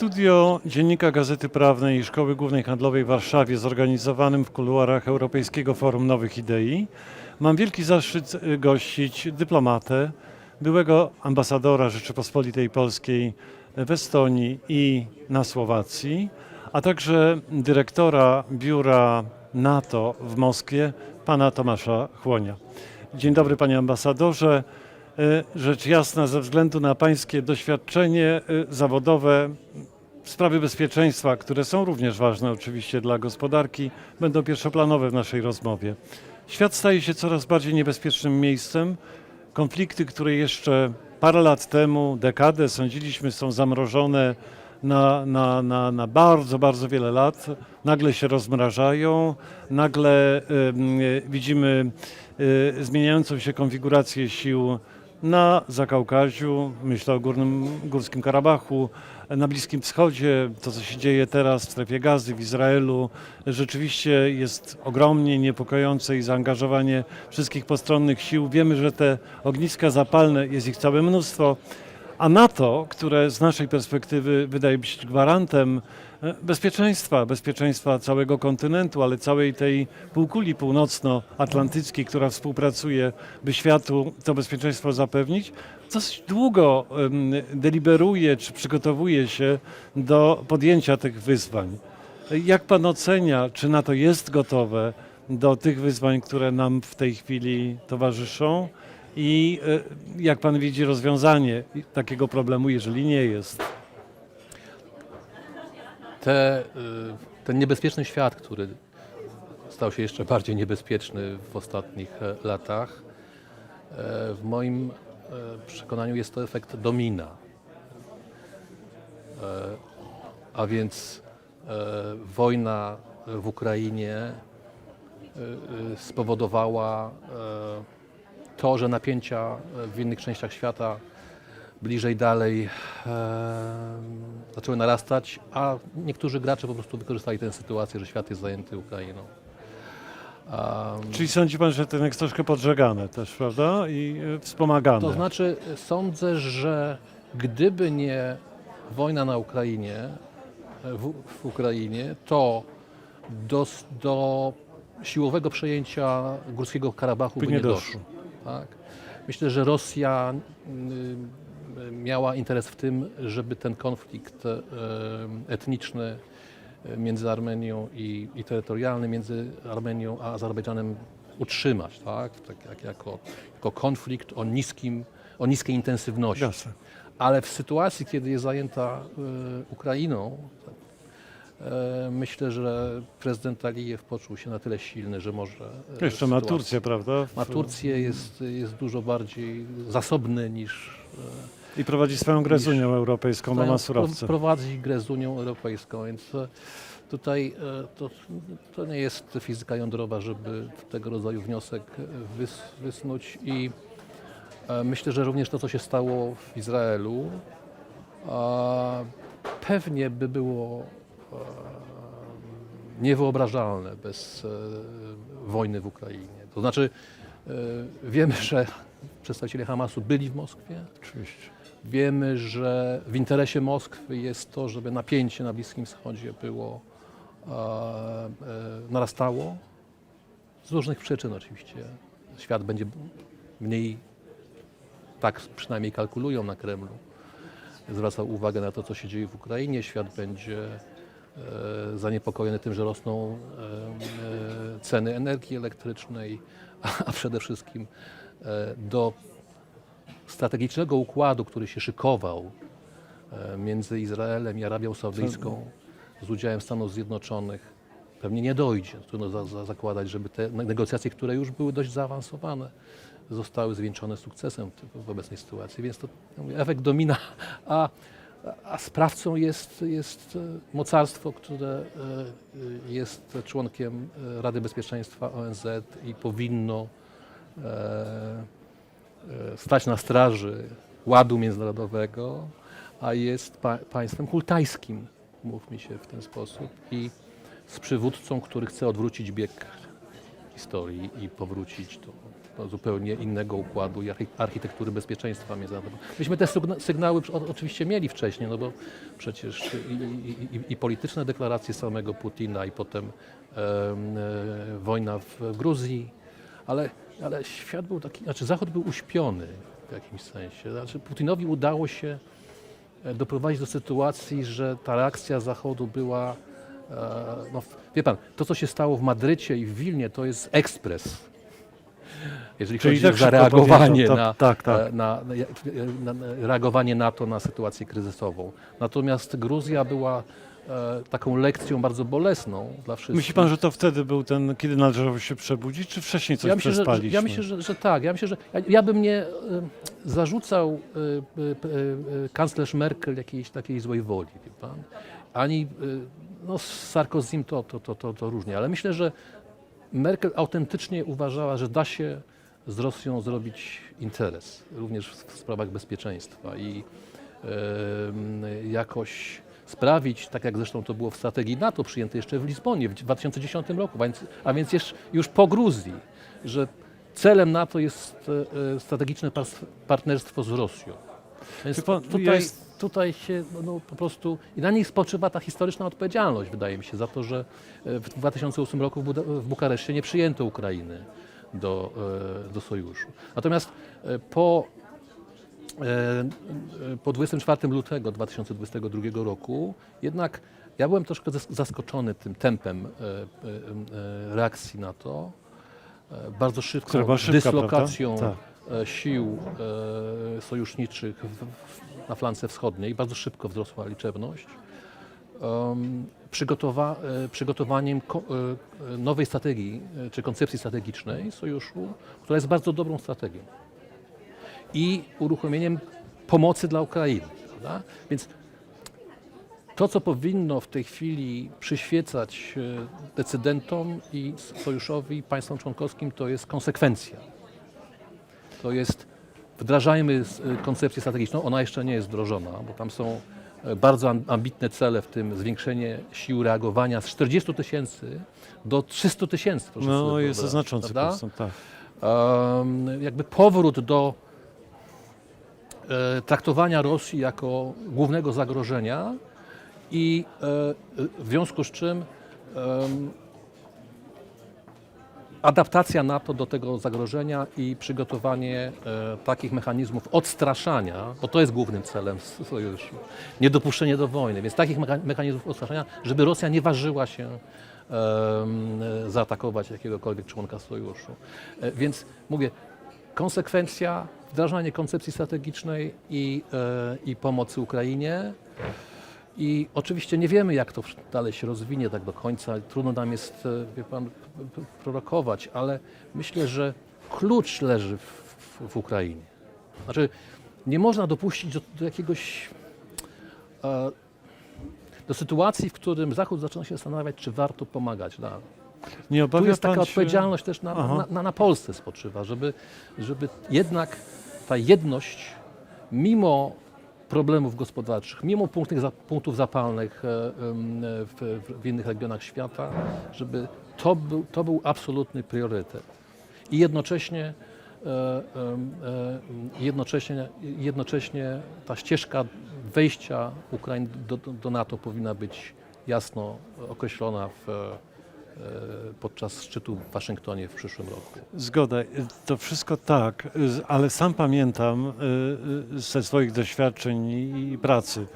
Studio Dziennika Gazety Prawnej i Szkoły Głównej Handlowej w Warszawie zorganizowanym w kuluarach Europejskiego Forum Nowych Idei mam wielki zaszczyt y, gościć dyplomatę, byłego ambasadora Rzeczypospolitej Polskiej w Estonii i na Słowacji, a także dyrektora biura NATO w Moskwie, pana Tomasza Chłonia. Dzień dobry panie ambasadorze. E, Rzecz jasna, ze względu na pańskie doświadczenie e, zawodowe, sprawy bezpieczeństwa, które są również ważne oczywiście dla gospodarki, będą pierwszoplanowe w naszej rozmowie. Świat staje się coraz bardziej niebezpiecznym miejscem. Konflikty, które jeszcze parę lat temu, dekadę sądziliśmy są zamrożone na, na, na, na bardzo, bardzo wiele lat, nagle się rozmrażają, nagle e, widzimy e, zmieniającą się konfigurację sił na Zakaukaziu, myślę o Górnym, Górskim Karabachu, na Bliskim Wschodzie, to co się dzieje teraz w strefie gazy, w Izraelu, rzeczywiście jest ogromnie niepokojące i zaangażowanie wszystkich postronnych sił. Wiemy, że te ogniska zapalne, jest ich całe mnóstwo, a NATO, które z naszej perspektywy wydaje być gwarantem e, bezpieczeństwa, bezpieczeństwa całego kontynentu, ale całej tej półkuli północnoatlantyckiej, która współpracuje, by światu to bezpieczeństwo zapewnić, dosyć długo deliberuje czy przygotowuje się do podjęcia tych wyzwań. Jak pan ocenia, czy NATO jest gotowe do tych wyzwań, które nam w tej chwili towarzyszą? I e, jak pan widzi rozwiązanie takiego problemu, jeżeli nie jest? Te, y, ten niebezpieczny świat, który stał się jeszcze bardziej niebezpieczny w ostatnich e, latach, e, w moim e, przekonaniu jest to efekt domina. E, A więc e, wojna w Ukrainie e, e, spowodowała e, to, że napięcia w innych częściach świata bliżej, dalej e, zaczęły narastać, a niektórzy gracze po prostu wykorzystali tę sytuację, że świat jest zajęty Ukrainą. Em, Czyli sądzi pan, że ten jest troszkę podżegane też, prawda? I e, wspomagane. to znaczy, sądzę, że gdyby nie wojna na Ukrainie, e, w, w Ukrainie, to do, do siłowego przejęcia Górskiego Karabachu by, By nie nie doszło. Tak? Myślę, że Rosja y, miała interes w tym, żeby ten konflikt e, etniczny między Armenią i, i terytorialny między Armenią a Azerbejdżanem utrzymać, tak? tak jak, jako, jako konflikt o, niskim, o niskiej intensywności. Jasne. Ale w sytuacji, kiedy jest zajęta e, Ukrainą, myślę, że prezydent Alijew poczuł się na tyle silny, że może. e, Jeszcze ma Turcję, prawda? Ma Turcję, jest, jest dużo bardziej zasobny niż. I prowadzi swoją grę z Unią Europejską, ma surowce. Prowadzi grę z Unią Europejską, więc e, tutaj e, to, to nie jest fizyka jądrowa, żeby tego rodzaju wniosek e, wys, wysnuć i e, myślę, że również to, co się stało w Izraelu, pewnie by było e, niewyobrażalne bez e, wojny w Ukrainie. To znaczy, e, wiemy, że przedstawiciele Hamasu byli w Moskwie, Oczywiście. Wiemy, że w interesie Moskwy jest to, żeby napięcie na Bliskim Wschodzie było e, e, narastało. Z różnych przyczyn oczywiście. Świat będzie mniej, tak przynajmniej kalkulują na Kremlu, zwracał uwagę na to, co się dzieje w Ukrainie. Świat będzie e, zaniepokojony tym, że rosną e, e, ceny energii elektrycznej, a, przede wszystkim e, do strategicznego układu, który się szykował e, między Izraelem i Arabią Saudyjską z udziałem Stanów Zjednoczonych, pewnie nie dojdzie. Trudno za, za, zakładać, żeby te ne- negocjacje, które już były dość zaawansowane, zostały zwieńczone sukcesem w- obecnej sytuacji. Więc to efekt domina, a, a sprawcą jest, jest e, mocarstwo, które e, jest członkiem e, Rady Bezpieczeństwa ONZ i powinno stać na straży ładu międzynarodowego, a jest pa państwem hultajskim, mówmy się w ten sposób, i z przywódcą, który chce odwrócić bieg historii i powrócić do, zupełnie innego układu i archi- architektury bezpieczeństwa międzynarodowego. Myśmy te sygna- sygnały oczywiście mieli wcześniej, no bo przecież i, i, i, i polityczne deklaracje samego Putina i potem em, e, wojna w Gruzji, ale, ale świat był taki, znaczy Zachód był uśpiony w jakimś sensie. Znaczy Putinowi udało się e, doprowadzić do sytuacji, że ta reakcja Zachodu była, e, no, wie pan, to co się stało w Madrycie i w Wilnie, to jest ekspres. Jeżeli Czyli chodzi tak o zareagowanie na, tak, tak, e, Na, na, na, na reagowanie NATO na sytuację kryzysową. Natomiast Gruzja była e, taką lekcją bardzo bolesną dla wszystkich. Myśli pan, że to wtedy był ten, kiedy należało się przebudzić, czy wcześniej coś ja myślę, że, że, przespaliśmy? ja myślę, że, że tak. Ja myślę, że ja, ja bym nie e, zarzucał e, e, e, kanclerz Merkel jakiejś takiej złej woli, wie pan. Ani e, no, z Sarkozym to, to, to, to, to różnie, ale myślę, że Merkel autentycznie uważała, że da się z Rosją zrobić interes, również w, sprawach bezpieczeństwa i jakoś sprawić, tak jak zresztą to było w strategii NATO przyjętej jeszcze w Lizbonie w 2010 roku, a więc, a więc jeszcze, już po Gruzji, że celem NATO jest e, strategiczne partnerstwo z Rosją. Więc pan, tutaj, jest- tutaj się no, po prostu i na nich spoczywa ta historyczna odpowiedzialność, wydaje mi się, za to, że e, w 2008 roku w Bukareszcie nie przyjęto Ukrainy do, e, do sojuszu. Natomiast e, po, e, po 24 lutego 2022 roku jednak ja byłem troszkę zas- zaskoczony tym tempem reakcji na to. Bardzo szybko szybka, dyslokacją e, sił sojuszniczych na flance wschodniej. Bardzo szybko wzrosła liczebność. Przygotowa, e, przygotowaniem e, e, nowej strategii, czy koncepcji strategicznej sojuszu, która jest bardzo dobrą strategią. I uruchomieniem pomocy dla Ukrainy. Prawda? Więc to, co powinno w tej chwili przyświecać decydentom i sojuszowi, państwom członkowskim, to jest konsekwencja. To jest wdrażajmy koncepcję strategiczną, ona jeszcze nie jest wdrożona, bo tam są bardzo am- ambitne cele, w tym zwiększenie sił reagowania z 40 tysięcy do 300 tysięcy. No, jest to znaczący postęp, tak. Em, jakby powrót do e, traktowania Rosji jako głównego zagrożenia i e, w związku z czym em, adaptacja NATO do tego zagrożenia i przygotowanie e, takich mechanizmów odstraszania, bo to jest głównym celem sojuszu, niedopuszczenie do wojny, więc takich mecha- mechanizmów odstraszania, żeby Rosja nie ważyła się e, zaatakować jakiegokolwiek członka sojuszu. E, Więc mówię, konsekwencja, wdrażanie koncepcji strategicznej i, e, i pomocy Ukrainie. I oczywiście nie wiemy, jak to dalej się rozwinie tak do końca. Trudno nam jest, e, wie pan, prorokować, ale myślę, że klucz leży w, w, w Ukrainie. Znaczy, nie można dopuścić do, do jakiegoś e, do sytuacji, w którym Zachód zaczyna się zastanawiać, czy warto pomagać. Na, Nie tu obawia jest taka się... odpowiedzialność też na, na, na, na Polsce spoczywa, żeby, żeby jednak ta jedność, mimo problemów gospodarczych, mimo punktów, punktów zapalnych e, w, w innych regionach świata, żeby to był, to był absolutny priorytet. I jednocześnie, e, e, jednocześnie, jednocześnie ta ścieżka wejścia Ukrainy do, do, NATO powinna być jasno określona w, podczas szczytu w Waszyngtonie w przyszłym roku. Zgoda, to wszystko tak, ale sam pamiętam y, ze swoich doświadczeń i pracy,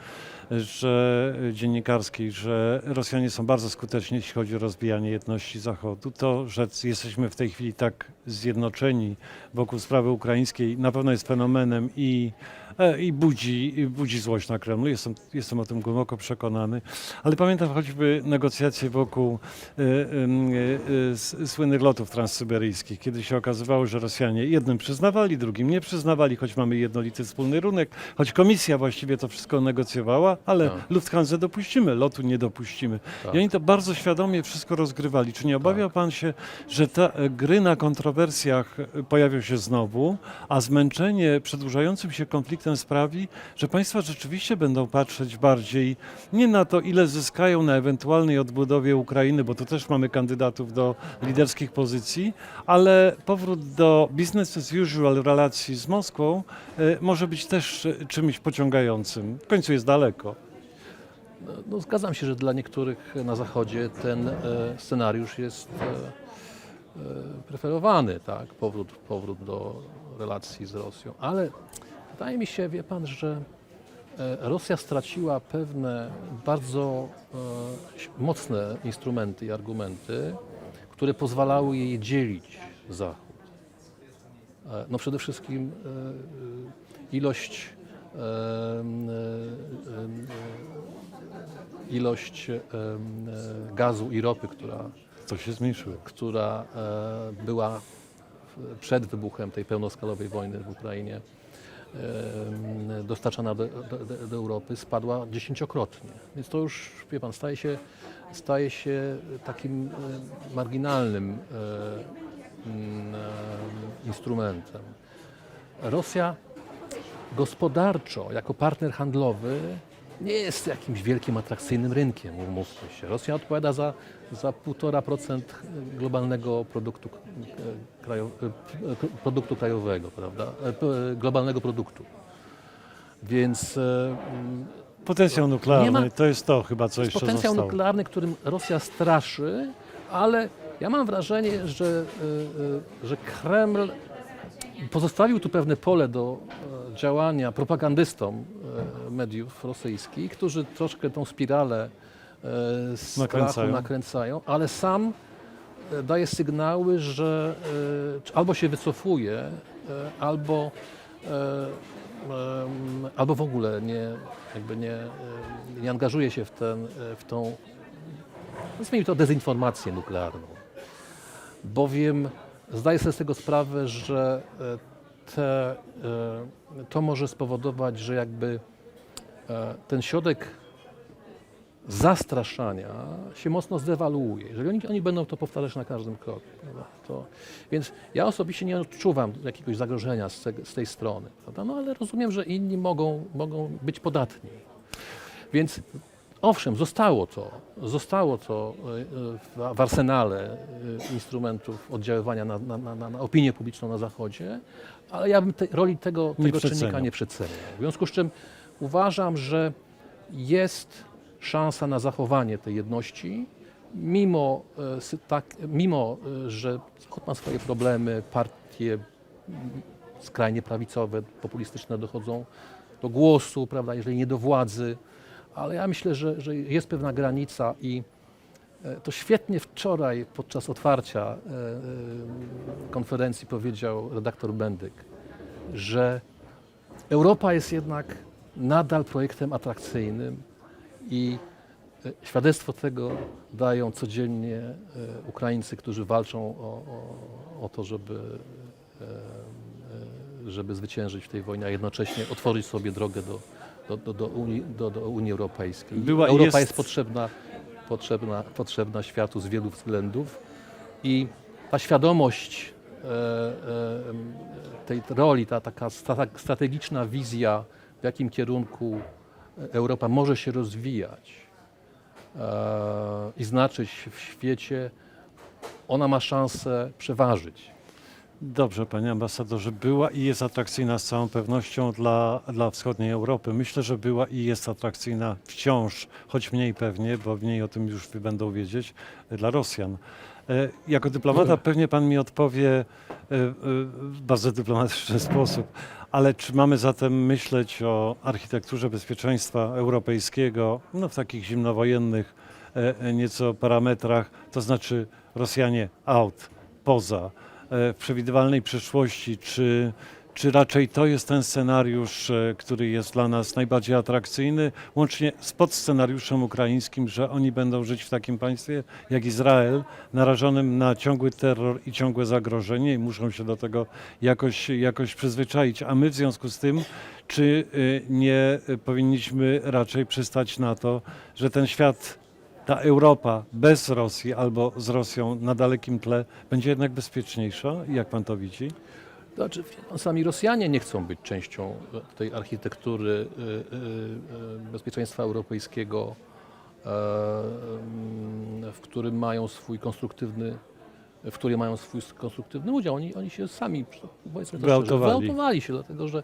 że dziennikarskiej, że Rosjanie są bardzo skuteczni, jeśli chodzi o rozbijanie jedności Zachodu. To, że jesteśmy w tej chwili tak zjednoczeni wokół sprawy ukraińskiej, na pewno jest fenomenem i, e, i, budzi, i budzi złość na Kremlu. Jestem, jestem o tym głęboko przekonany. Ale pamiętam choćby negocjacje wokół y, y, y, słynnych lotów transsyberyjskich, kiedy się okazywało, że Rosjanie jednym przyznawali, drugim nie przyznawali, choć mamy jednolity wspólny rynek, choć komisja właściwie to wszystko negocjowała, ale Tak. Lufthansa dopuścimy, lotu nie dopuścimy. Tak. I oni to bardzo świadomie wszystko rozgrywali. Czy nie obawia pan się, że te e, gry na kontrowersjach e, pojawią się znowu, a zmęczenie przedłużającym się konfliktem sprawi, że państwa rzeczywiście będą patrzeć bardziej nie na to, ile zyskają na ewentualnej odbudowie Ukrainy, bo tu też mamy kandydatów do liderskich pozycji, ale powrót do business as usual relacji z Moskwą e, może być też e, czymś pociągającym. W końcu jest daleko. No, no, zgadzam się, że dla niektórych na Zachodzie ten scenariusz jest preferowany, tak? powrót, powrót do relacji z Rosją. Ale wydaje mi się, wie pan, że e, Rosja straciła pewne bardzo e, mocne instrumenty i argumenty, które pozwalały jej dzielić Zachód. E, No przede wszystkim e, e, ilość e, e, e, ilość e, gazu i ropy, która, To się zmniejszyło. która e, była przed wybuchem tej pełnoskalowej wojny w Ukrainie em, dostarczana do, do, do- Europy, spadła dziesięciokrotnie. Więc to już, wie pan, staje się, staje się takim e, marginalnym e, mm, e, instrumentem. Rosja gospodarczo, jako partner handlowy, nie jest jakimś wielkim, atrakcyjnym rynkiem, umówmy się. Rosja odpowiada za, za 1,5% globalnego produktu, e, krajo, e, produktu krajowego, prawda? E, Globalnego produktu. Więc mm, Potencjał nuklearny ma- to jest to chyba, co jest jeszcze potencjał zostało. nuklearny, którym Rosja straszy, ale ja mam wrażenie, że, że Kreml pozostawił tu pewne pole do e, działania propagandystom e, mediów rosyjskich, którzy troszkę tą spiralę e, strachu Nakręcają. nakręcają, ale sam daje sygnały, że albo się wycofuje, albo, albo w ogóle nie, jakby nie, nie angażuje się w, ten, w tą, nazwijmy to dezinformację nuklearną. Bowiem zdaję sobie z tego sprawę, że e, te, e, to może spowodować, że jakby e, ten środek zastraszania się mocno zdewaluuje. Jeżeli oni, oni będą to powtarzać na każdym kroku. To, więc ja osobiście nie odczuwam jakiegoś zagrożenia z, te, z tej strony. Prawda? No ale rozumiem, że inni mogą, mogą być podatni. Więc owszem, zostało to, zostało to e, e, w, arsenale e, instrumentów oddziaływania na, na, na, na opinię publiczną na Zachodzie, ale ja bym tej roli tego, Nie tego czynnika nie przeceniał. W związku z czym uważam, że jest szansa na zachowanie tej jedności, mimo, tak, mimo że Zachód ma swoje problemy, partie skrajnie prawicowe, populistyczne dochodzą do głosu, prawda, jeżeli nie do władzy, ale ja myślę, że, że jest pewna granica i e, to świetnie wczoraj podczas otwarcia e, e, konferencji powiedział redaktor Bendyk, że Europa jest jednak nadal projektem atrakcyjnym i świadectwo tego dają codziennie Ukraińcy, którzy walczą o, o, o to, żeby, żeby zwyciężyć w tej wojnie, a jednocześnie otworzyć sobie drogę do, do, do, do, Unii, do, do Unii Europejskiej. Była Europa jest- jest potrzebna, potrzebna, potrzebna światu z wielu względów i ta świadomość e, e, tej roli, ta taka strate- strategiczna wizja, w jakim kierunku Europa może się rozwijać e, i znaczyć w świecie, ona ma szansę przeważyć. Dobrze, panie ambasadorze, była i jest atrakcyjna z całą pewnością dla, dla wschodniej Europy. Myślę, że była i jest atrakcyjna wciąż, choć mniej pewnie, bo mniej o tym już będą wiedzieć, e, dla Rosjan. E, Jako dyplomata pewnie pan mi odpowie e, e, w bardzo dyplomatyczny sposób, ale czy mamy zatem myśleć o architekturze bezpieczeństwa europejskiego no, w takich zimnowojennych e, nieco parametrach, to znaczy Rosjanie out, poza, w przewidywalnej przyszłości, czy, czy raczej to jest ten scenariusz, e, który jest dla nas najbardziej atrakcyjny, łącznie z podscenariuszem ukraińskim, że oni będą żyć w takim państwie jak Izrael, narażonym na ciągły terror i ciągłe zagrożenie i muszą się do tego jakoś, jakoś przyzwyczaić. A my w związku z tym, czy y, nie powinniśmy raczej przystać na to, że ten świat ta Europa bez Rosji albo z Rosją na dalekim tle będzie jednak bezpieczniejsza? Jak pan to widzi? Znaczy, pan, sami Rosjanie nie chcą być częścią tej architektury y, y, y, bezpieczeństwa europejskiego, w którym mają swój konstruktywny w której mają swój konstruktywny udział. Oni, oni się sami powiedzmy to szczerze, Wyautowali. wyautowali się, dlatego że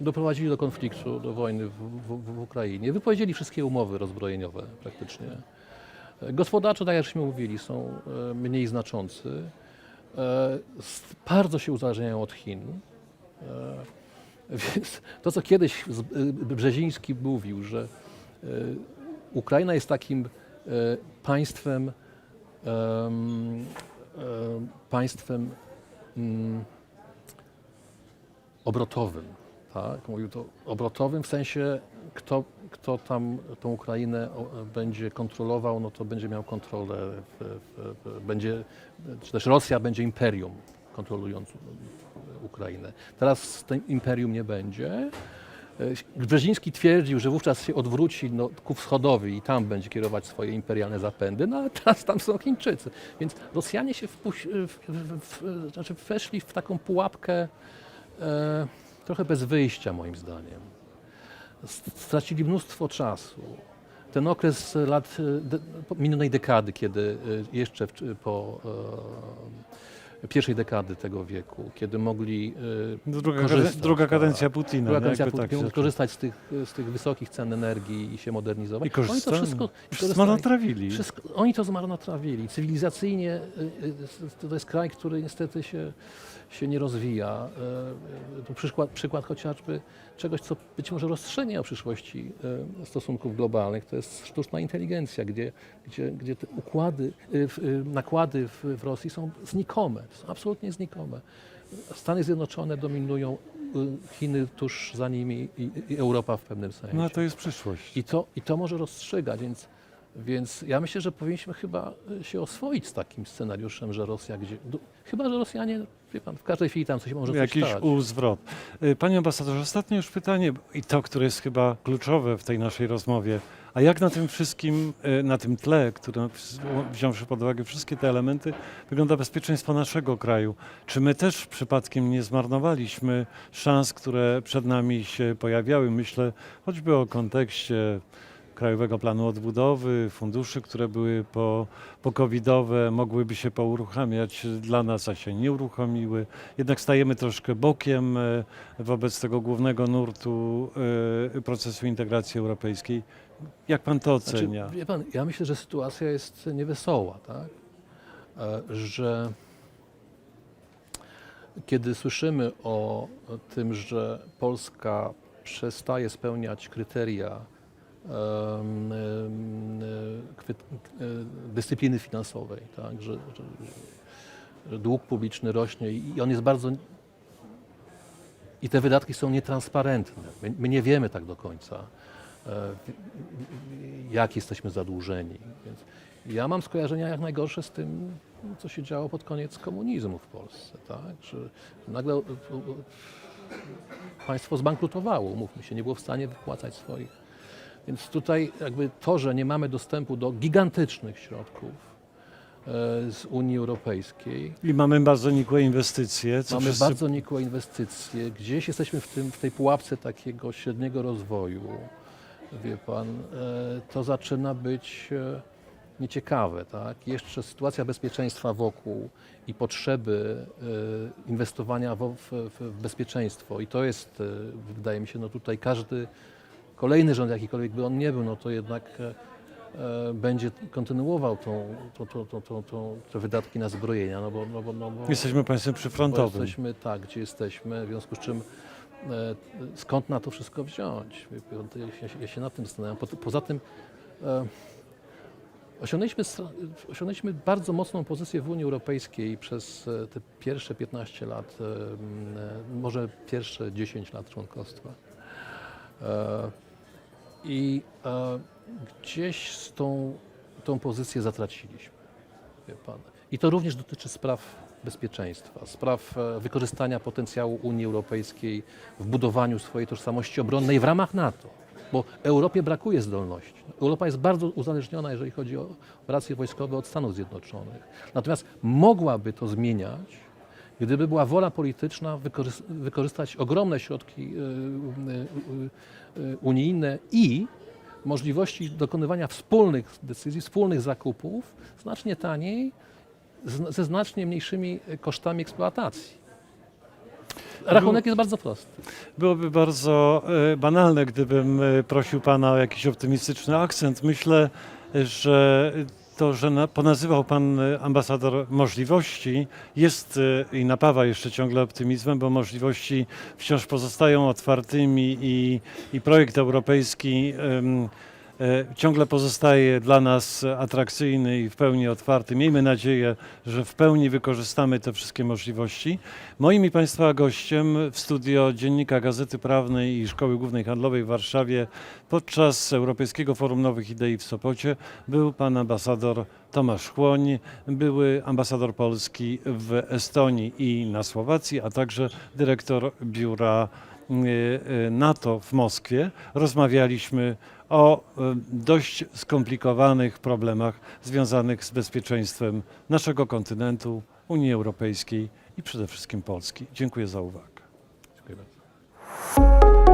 doprowadzili do konfliktu, do wojny w, w, w Ukrainie. Wypowiedzieli wszystkie umowy rozbrojeniowe praktycznie. E, Gospodarczo, tak jak żeśmy mówili, są e, mniej znaczący. E, Bardzo się uzależniają od Chin. E, Więc to, co kiedyś Brzeziński mówił, że e, Ukraina jest takim e, państwem, em, em, państwem mm, obrotowym. Tak? Mówił to obrotowym w sensie, kto, kto tam tą Ukrainę będzie kontrolował, no to będzie miał kontrolę, w, w, będzie, czy też Rosja będzie imperium kontrolującym Ukrainę. Teraz tym imperium nie będzie. E, Brzeziński twierdził, że wówczas się odwróci no, ku wschodowi i tam będzie kierować swoje imperialne zapędy, no ale teraz tam są Chińczycy. Więc Rosjanie się wpuś- w, w, w, znaczy weszli w taką pułapkę e, trochę bez wyjścia moim zdaniem. Stracili mnóstwo czasu. Ten okres lat e, de, minionej dekady, kiedy e, jeszcze w, po e, pierwszej dekady tego wieku, kiedy mogli e, Druga, korzystać, druga tak. kadencja Putina. Nie? kadencja tak mogli się- korzystać z tych, z tych wysokich cen energii i się modernizować. I korzystali. Oni to wszystko, korzystali- zmarnotrawili. wszystko, oni to zmarnotrawili. Cywilizacyjnie y, to jest kraj, który niestety się, się nie rozwija. Y, y, To przykład, przykład chociażby czegoś, co być może rozstrzegnie o przyszłości y, stosunków globalnych, to jest sztuczna inteligencja, gdzie, gdzie, gdzie te układy, nakłady w, w Rosji są znikome, są absolutnie znikome. Stany Zjednoczone dominują, Chiny tuż za nimi i, i Europa w pewnym sensie. No to jest przyszłość. I to, I to może rozstrzygać, więc, więc ja myślę, że powinniśmy chyba y, się oswoić z takim scenariuszem, że Rosja gdzie. Chyba, że Rosjanie, wie pan, w każdej chwili tam coś może coś Jakiś stać. uzwrot. Y, Panie ambasadorze, ostatnie już pytanie i to, które jest chyba kluczowe w tej naszej rozmowie. A jak na tym wszystkim, y, na tym tle, które wziąwszy pod uwagę wszystkie te elementy, wygląda bezpieczeństwo naszego kraju? Czy my też przypadkiem nie zmarnowaliśmy szans, które przed nami się pojawiały? Myślę choćby o kontekście Krajowego Planu Odbudowy, funduszy, które były po, po covidowe, mogłyby się pouruchamiać dla nas, a się nie uruchomiły. Jednak stajemy troszkę bokiem e, wobec tego głównego nurtu e, procesu integracji europejskiej. Jak pan to Znaczy, ocenia? wie pan, ja myślę, że sytuacja jest niewesoła, tak? E, Że kiedy słyszymy o tym, że Polska przestaje spełniać kryteria dyscypliny finansowej, tak? że, że dług publiczny rośnie i on jest bardzo. I te wydatki są nietransparentne. My, my nie wiemy tak do końca, e, jak jesteśmy zadłużeni. Więc ja mam skojarzenia jak najgorsze z tym, co się działo pod koniec komunizmu w Polsce. Tak? Że nagle e, e, państwo zbankrutowało, mówmy się, nie było w stanie wypłacać swoich. Więc tutaj jakby to, że nie mamy dostępu do gigantycznych środków e, z Unii Europejskiej, I mamy bardzo nikłe inwestycje. Co Mamy wszyscy... bardzo nikłe inwestycje. Gdzieś jesteśmy w, tym, w tej pułapce takiego średniego rozwoju. Wie pan, e, to zaczyna być e, nieciekawe. Tak? Jeszcze sytuacja bezpieczeństwa wokół i potrzeby inwestowania w, w, w bezpieczeństwo. I to jest, wydaje mi się, no tutaj każdy kolejny rząd, jakikolwiek by on nie był, no to jednak e, e, będzie kontynuował tą, tą, tą, tą, tą, te wydatki na zbrojenia. No bo, no bo, no bo, Jesteśmy państwem bo przyfrontowym. jesteśmy tak, gdzie jesteśmy, w związku z czym e, skąd na to wszystko wziąć? To Ja się, ja się nad tym zastanawiam. Po, poza tym e, osiągnęliśmy, osiągnęliśmy bardzo mocną pozycję w Unii Europejskiej przez te pierwsze 15 lat, e, może pierwsze 10 lat członkostwa. E, I e, gdzieś z tą, tą pozycję zatraciliśmy. I to również dotyczy spraw bezpieczeństwa, spraw e, wykorzystania potencjału Unii Europejskiej w budowaniu swojej tożsamości obronnej w ramach NATO. Bo Europie brakuje zdolności. Europa jest bardzo uzależniona, jeżeli chodzi o operacje wojskowe od Stanów Zjednoczonych. Natomiast mogłaby to zmieniać, Gdyby była wola polityczna wykorzys- wykorzystać ogromne środki y, y, y, unijne i możliwości dokonywania wspólnych decyzji, wspólnych zakupów znacznie taniej, ze znacznie mniejszymi kosztami eksploatacji. Rachunek jest bardzo prosty. Byłoby bardzo banalne, gdybym prosił Pana o jakiś optymistyczny akcent. Myślę, że to, że na, ponazywał Pan e, ambasador możliwości, jest e, i napawa jeszcze ciągle optymizmem, bo możliwości wciąż pozostają otwartymi i, i projekt europejski ciągle pozostaje dla nas atrakcyjny i w pełni otwarty. Miejmy nadzieję, że w pełni wykorzystamy te wszystkie możliwości. Moim i Państwa gościem w studio Dziennika Gazety Prawnej i Szkoły Głównej Handlowej w Warszawie podczas Europejskiego Forum Nowych Idei w Sopocie był pan ambasador Tomasz Chłoń, były ambasador Polski w Estonii i na Słowacji, a także dyrektor biura NATO w Moskwie. Rozmawialiśmy o y, dość skomplikowanych problemach związanych z bezpieczeństwem naszego kontynentu, Unii Europejskiej i przede wszystkim Polski. Dziękuję za uwagę. Dziękuję bardzo.